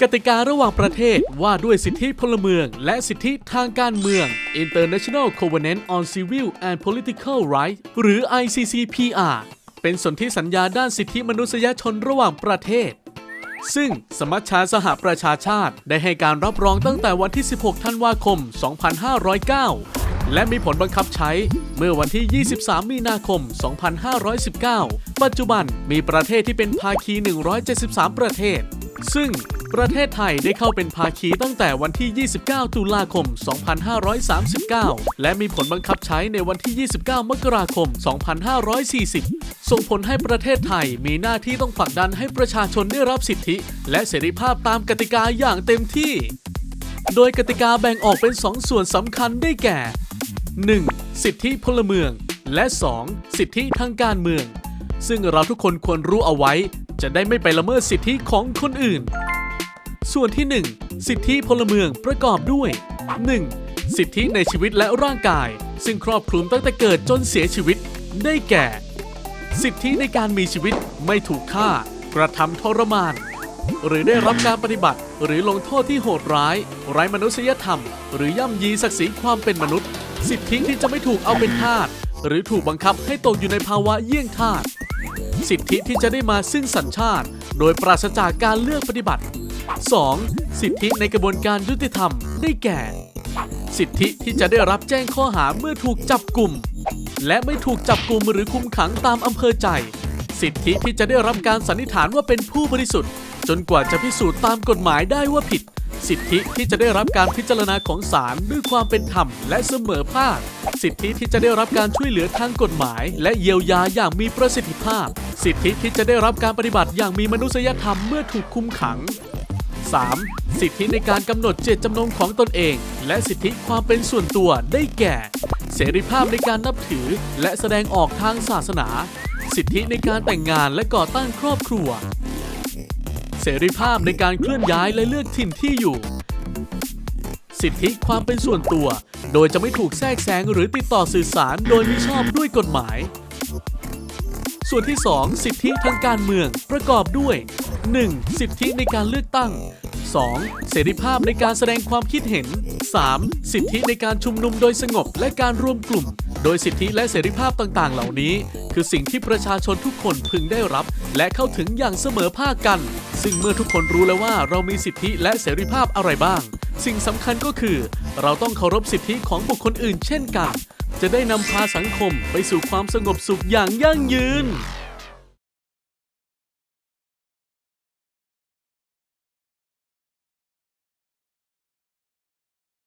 กติการะหว่างประเทศว่าด้วยสิทธิพลเมือง และสิทธิทางการเมือง International Covenant on Civil and Political Rights หรือ ICCPR เป็นสนธิสัญญาด้านสิทธิมนุษยชนระหว่างประเทศ ซึ่งสมัชชาสหประชาชาติได้ให้การรับรองตั้งแต่วันที่ 16 ธันวาคม 2509 และมีผลบังคับใช้เมื่อวันที่ 23 มีนาคม 2519 ปัจจุบันมีประเทศที่เป็นภาคี 173 ประเทศ ซึ่ง ประเทศไทยได้เข้าเป็นภาคีตั้งแต่วันที่ 29 ตุลาคม 2539 และมีผลบังคับใช้ในวันที่ 29 มกราคม 2540 ส่งผลให้ประเทศไทยมีหน้าที่ต้องผลักดันให้ประชาชนได้รับสิทธิ และเสรีภาพตามกติกาอย่างเต็มที่ โดยกติกาแบ่งออกเป็น 2 ส่วนสำคัญได้แก่ 1. สิทธิพลเมือง และ 2. สิทธิทางการเมือง ซึ่งเราทุกคนควรรู้เอาไว้ จะได้ไม่ไปละเมิดสิทธิของคนอื่น ส่วนที่ 1 สิทธิพลเมืองประกอบด้วย 1. สิทธิในชีวิตและร่างกาย ซึ่งครอบคลุมตั้งแต่เกิดจนเสียชีวิต ได้แก่ สิทธิในการมีชีวิตไม่ถูกฆ่า กระทำทรมาน หรือได้รับการปฏิบัติ หรือลงโทษที่โหดร้าย ไร้มนุษยธรรม หรือย่ำยีศักดิ์ศรีความเป็นมนุษย์ สิทธิที่จะไม่ถูกเอาเป็นทาสหรือถูกบังคับให้ตกอยู่ในภาวะเยี่ยงทาส สิทธิที่จะได้มาซึ่งสัญชาติ โดยปราศจากการเลือกปฏิบัติ 2. สิทธิในกระบวนการยุติธรรมได้แก่ สิทธิที่จะได้รับแจ้งข้อหาเมื่อถูกจับกลุ่ม และไม่ถูกจับกลุ่มหรือคุมขังตามอำเภอใจ สิทธิที่จะได้รับการสันนิษฐานว่าเป็นผู้บริสุทธิ์ จนกว่าจะพิสูจน์ตามกฎหมายได้ว่าผิด สิทธิที่จะได้รับการพิจารณาของศาลด้วยความเป็นธรรมและเสมอภาค สิทธิที่จะได้รับการช่วยเหลือทางกฎหมาย และเยียวยาอย่างมีประสิทธิภาพ สิทธิที่จะได้รับการปฏิบัติอย่างมีมนุษยธรรมเมื่อถูกคุมขัง 3. สิทธิในการกำหนดเจตจำนงของตนเอง และสิทธิความเป็นส่วนตัวได้แก่ เสรีภาพในการนับถือและแสดงออกทางศาสนา สิทธิในการแต่งงานและก่อตั้งครอบครัว เสรีภาพในการเคลื่อนย้ายและเลือกถิ่นที่อยู่ สิทธิความเป็นส่วนตัว โดยจะไม่ถูกแทรกแซงหรือติดต่อสื่อสารโดยมิชอบด้วยกฎหมาย ส่วนที่ 2 สิทธิทางการเมืองประกอบด้วย 1. สิทธิในการเลือกตั้ง 2. เสรีภาพในการแสดงความคิดเห็น 3. สิทธิในการชุมนุมโดยสงบและการรวมกลุ่ม โดยสิทธิและเสรีภาพต่างๆ เหล่านี้ คือสิ่งที่ประชาชนทุกคนพึงได้รับ และเข้าถึงอย่างเสมอภาคกัน ซึ่งเมื่อทุกคนรู้แล้วว่าเรามีสิทธิและเสรีภาพอะไรบ้าง สิ่งสำคัญก็คือ เราต้องเคารพสิทธิของบุคคลอื่นเช่นกัน จะได้นำพาสังคมไปสู่ความสงบสุขอย่างยั่งยืน